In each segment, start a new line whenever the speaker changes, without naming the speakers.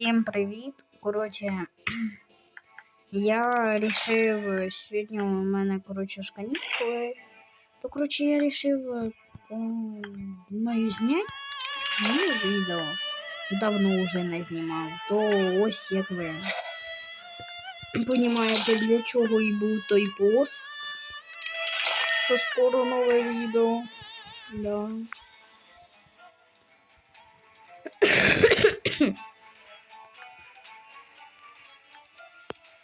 Всім привіт! Коротше, я вирішив сьогодні у мене коротше ж канікули. То коротше я вирішив маю зняти відео. Давно вже не знімав. То ось як ви понімаєте, для чого і був той пост. Що скоро нове відео. Да.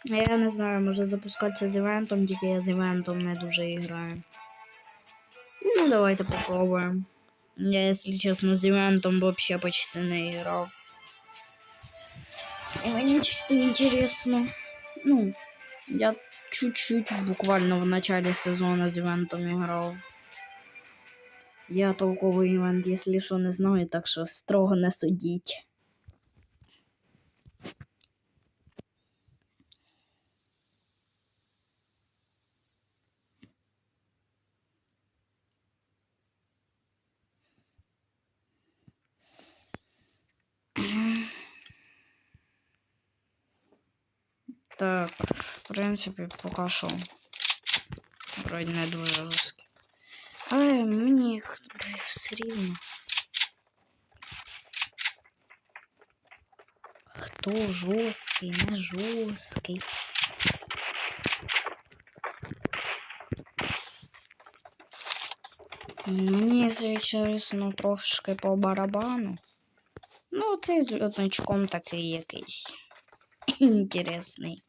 Я не знаю, може запускатися з івентом, тільки я з івентом не дуже граю. Ну, давайте попробуємо. Я, якщо чесно, з івентом вообще почти не грав. І мені чисто інтересно. Ну, я чуть-чуть буквально в начале сезону з івентом грав. Я толковий івент, якщо що, не знаю, так що строго не судіть. Так, в принципі, поки що. Вроді не дуже жорсткі. Але мені їх все рівно. Хто жорсткий, не жорсткий. Мені, якщо чесно, трошки по барабану. Ну, цей з льотничком такий якийсь. Інтересний.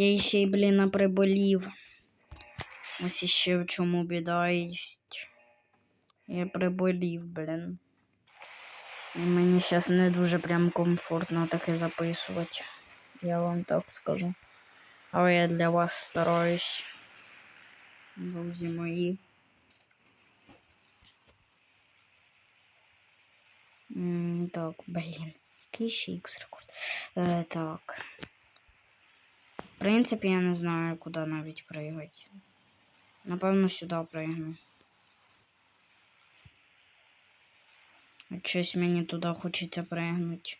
Я ще й, блін, приболів. Ось іще в чому біда єсть. Я приболів, блін. І мені зараз не дуже прям комфортно таке записувати. Я вам так скажу. Але я для вас стараюсь. Друзі мої. М, Так, блін. Який ще X рекорд? Е, так. В принципі, я не знаю, куди навіть пригати. Напевно, сюди пригну. Щось мені туди хочеться пригнути.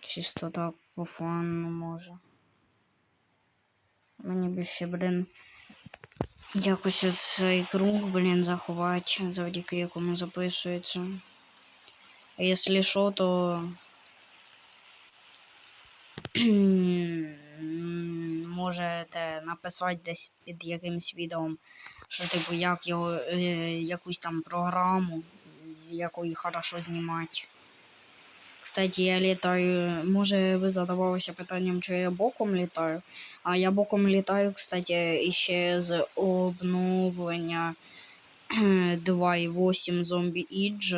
Чисто так по фану може. Мені ще, блін, якось цей круг, блін, заховати, завдяки якому записується. А якщо що, то можете написати десь під якимсь відео, що типу як його е, якусь там програму, з якої хорошо знімати. Кстати, я літаю. Може ви задавалися питанням, чи я боком літаю. А я боком літаю, кстати, іще з обновлення 2.8 зомбі Ідж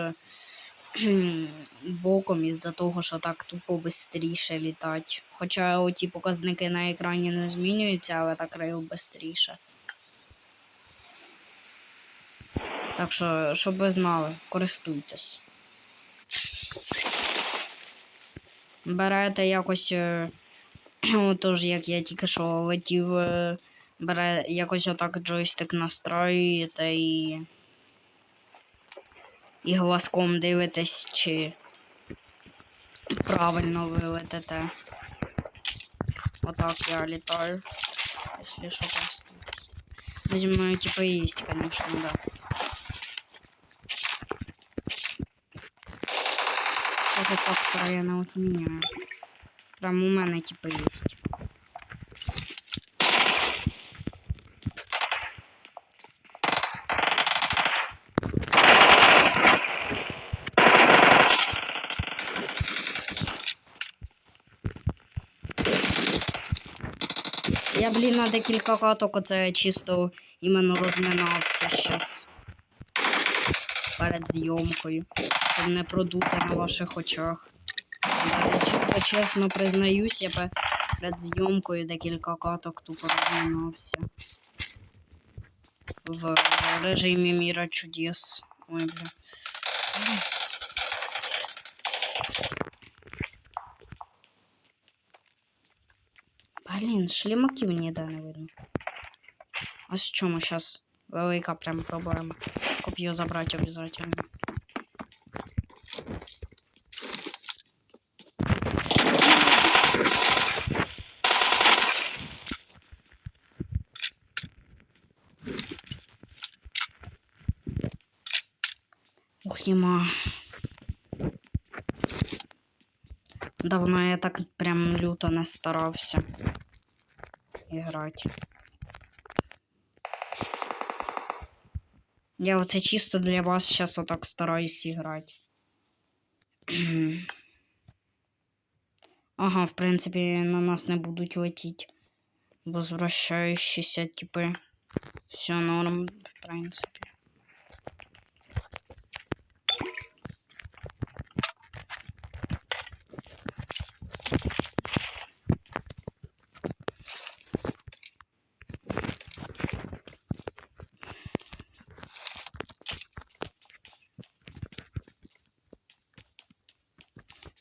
боком із-за того, що так тупо швидше літати. Хоча оті показники на екрані не змінюються, але так рейл швидше. Так що, щоб ви знали, користуйтесь. Берете якось, е, отож, як я тільки що летів, е, бере якось отак джойстик настроюєте і і глазком дивитесь, чи правильно ви летите. Отак я літаю. Если що. Ну, зі мною типа есть, конечно, да. Это фактора я не отменяю. Прям у мене типа есть. Я, блін, на декілька каток оце чисто іменно розминався щас. Перед зйомкою. Щоб не продути на ваших очах. Я чисто чесно признаюсь, я перед зйомкою декілька каток тупо розминався. В режимі міра чудес. Ой, бля. Блін, шлімаків ніде не видно. А з чому зараз велика прям проблема. Коп'ю забрати обов'язково. Ух, ема. Давно я так прям люто не старався іграти. Я оце чисто для вас зараз отак стараюсь играть. ага, в принципі, на нас не будуть летить. Возвращающиеся типи. Все норм, в принципі.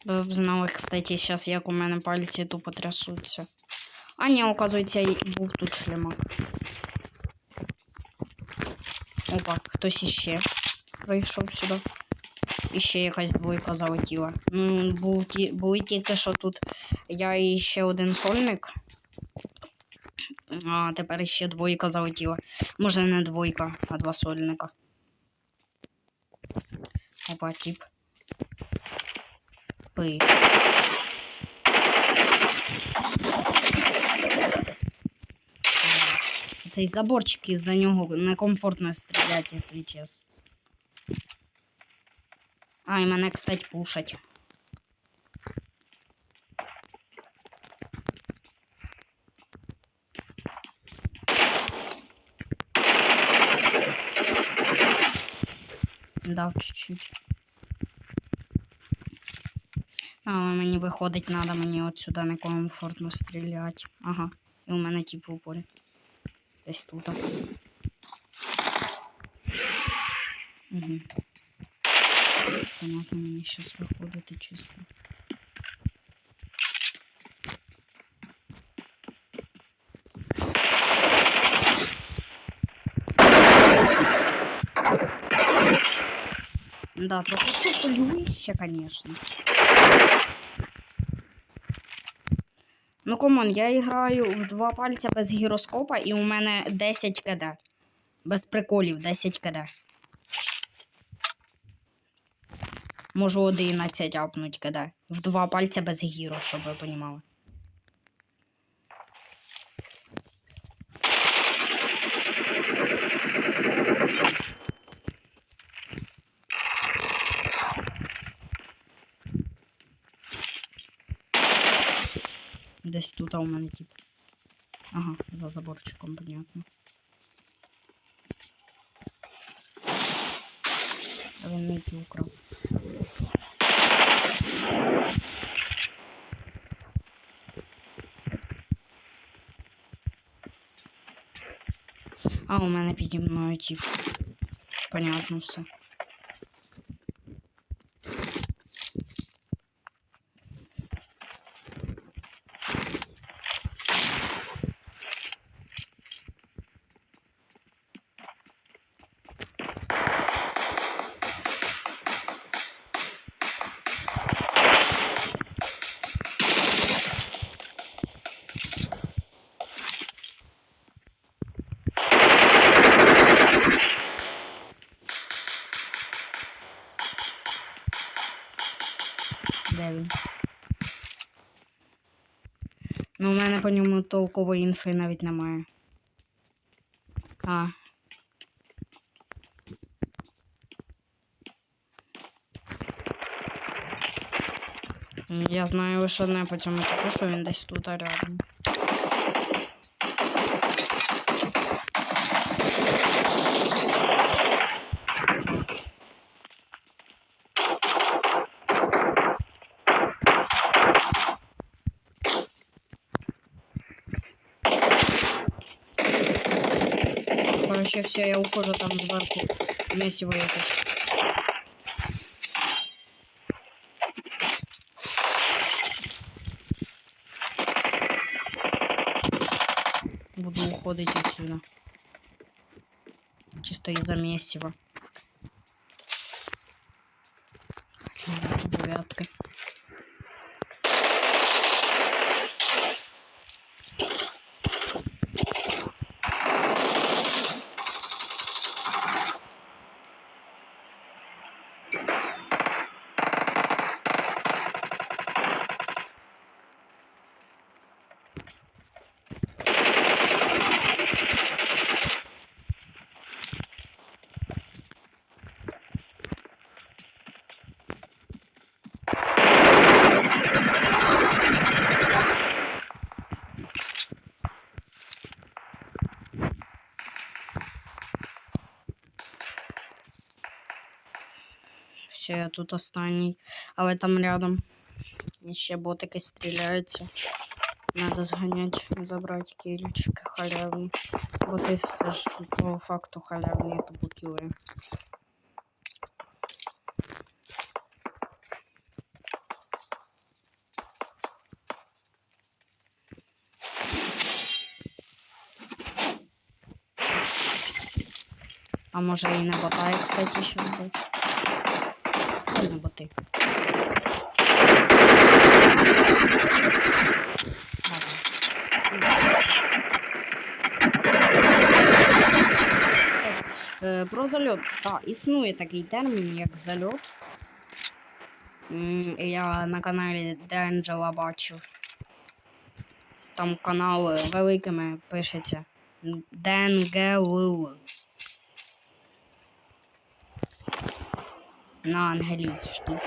Ви б знали, кстати, зараз як у мене пальці тупо трясуться. А ні, оказується, і був тут шлемак. Опа, хтось іще прийшов сюди. І ще якась двойка залетіла. Ну, був ті, були що тут я і один сольник. А тепер ще двойка залетіла. Може не двойка, а два сольника. Опа, тип. Пи. Цей заборчик із-за нього некомфортно стріляти, якщо чесно. А, і мене, кстати, пушать. Дав чуть-чуть. Але мені виходить, треба мені от сюди некомфортно стріляти. Ага, і у мене тип в упорі. Десь тут. Угу. Понятно, мені зараз виходити чисто. Да, трохи полююся, конечно. Ну, комон, я граю в два пальця без гіроскопа, і у мене 10 кд. Без приколів 10 кд. Можу 11 апнуть кд. В два пальця без гіро, щоб ви понімали. Десь тут а у мене тип. Ага, за заборчиком, понятно. А Він ті украв. А у мене піді мною тип. Понятно все. Де він? Ну, у мене по ньому толкової інфи навіть немає. А. Я знаю лише одне по цьому типу, що він десь тут рядом. Короче, все, я ухожу там зверху. Месиво якесь. Буду уходить отсюда. Чисто из-за месива. Девятка. Я тут останній. Але там рядом. І ще ботики стріляються. Надо зганяти і забрати кільчики халявні. Бо ти ж по факту халявні тупо кіли. А може і не ботає, кстати, ще більше. Й боти. Е, Про зальот. Так, існує такий термін, як зальот. Я на каналі Денджела бачив. Там канал е, великими пишеться. Денгел. На англійській.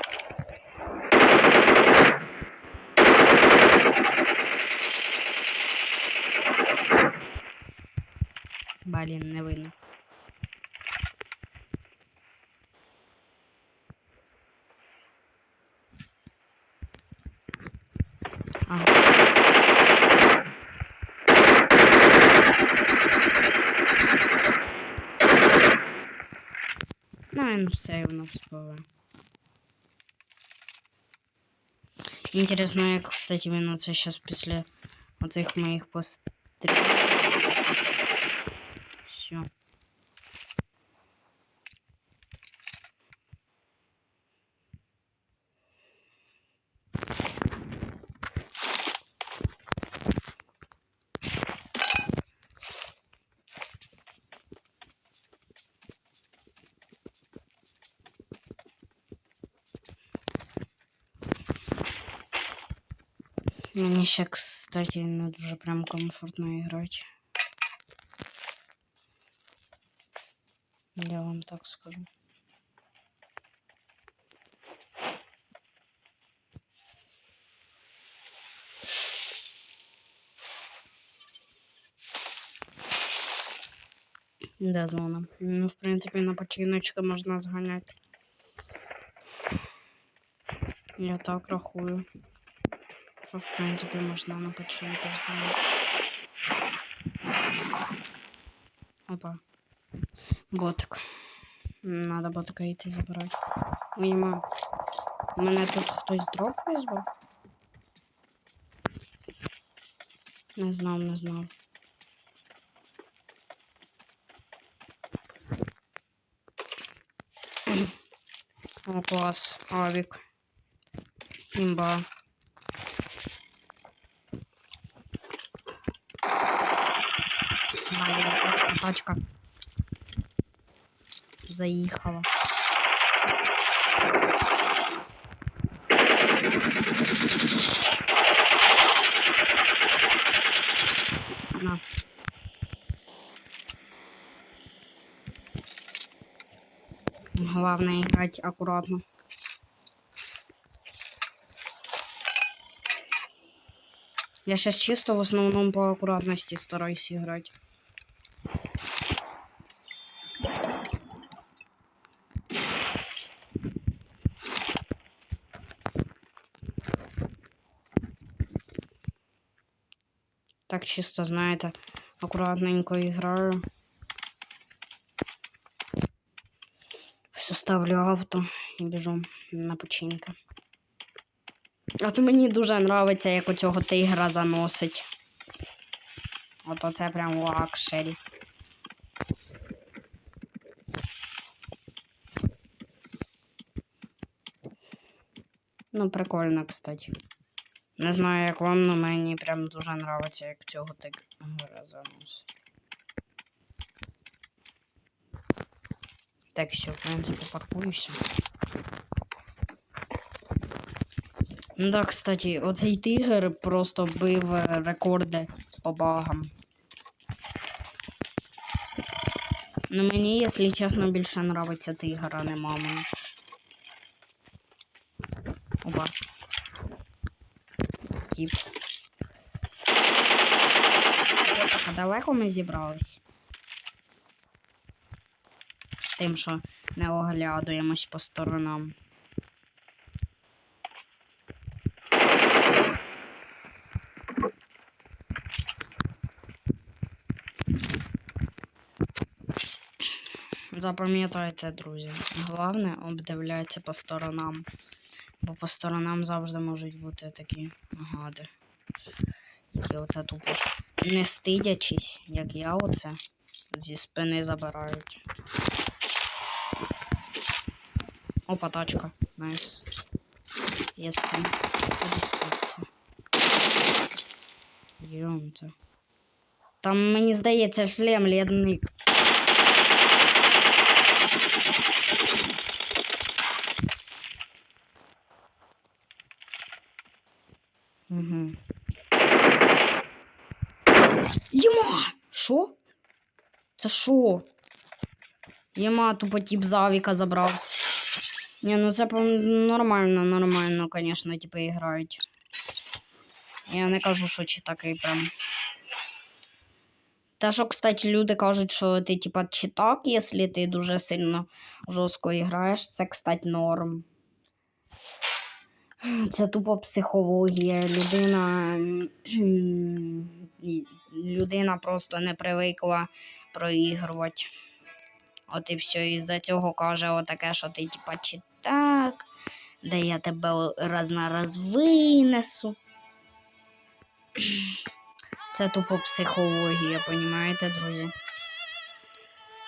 Блін, не видно. А. Все одно вспливе. Інтересно, як, кстати, він оце зараз після оцих моїх пострілів. Мені ще, кстати, не дуже прям комфортно грати. Я вам так скажу. Да, зона. Ну, в принципі, на починочка можна зганяти. Я так рахую. Що, в принципі, можна на починку зганяти. Опа. Ботик. Надо ботика йти забирати. Ой, ма. Мене тут хтось дроп визвав? Не знав, не знав. О, клас. Авік. Імба. Тачка. Заїхала. На. Главное играть аккуратно. Я сейчас чисто в основном по аккуратности стараюсь играть. Так чисто, знаете, аккуратненько играю. Все ставлю авто і біжу на починки. От мені дуже подобається, як у цього тигра заносить. От оце прям лакшері. Ну, прикольно, кстати. Не знаю, як вам, але мені прям дуже подобається, як цього тигра заносить. Так, все, в принципе, паркуюся. Ну да, кстати, оцей тигр просто бив рекорди по багам. Ну мені, якщо чесно, більше нравиться тигр, а не мама хотів. А далеко ми зібрались. З тим, що не оглядуємось по сторонам. Запам'ятайте, друзі, головне обдивляйтеся по сторонам. Бо по сторонам завжди можуть бути такі гади. Які оце тупо не стидячись, як я оце зі спини забирають. Опа, тачка. Найс. Є з ким. Йомте. Там, мені здається, шлем лідник. Угу. Єма! Що? Це що? Єма тупо тип завіка забрав. Ні, ну це по- нормально, нормально, конечно, типу, грають. Я не кажу, що чи такий прям. Те, що, кстати, люди кажуть, що ти, типа, чи так, якщо ти дуже сильно жорстко граєш, це, кстати, норм. Це тупо психологія. Людина. Людина просто не привикла проігрувати. От і все, і за цього каже отаке, що ти, типа, чи так, де я тебе раз на раз винесу. Це тупо психологія, понімаєте, друзі?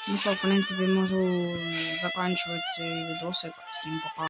Ну що, в принципі, можу закінчувати цей відосик. Всім пока.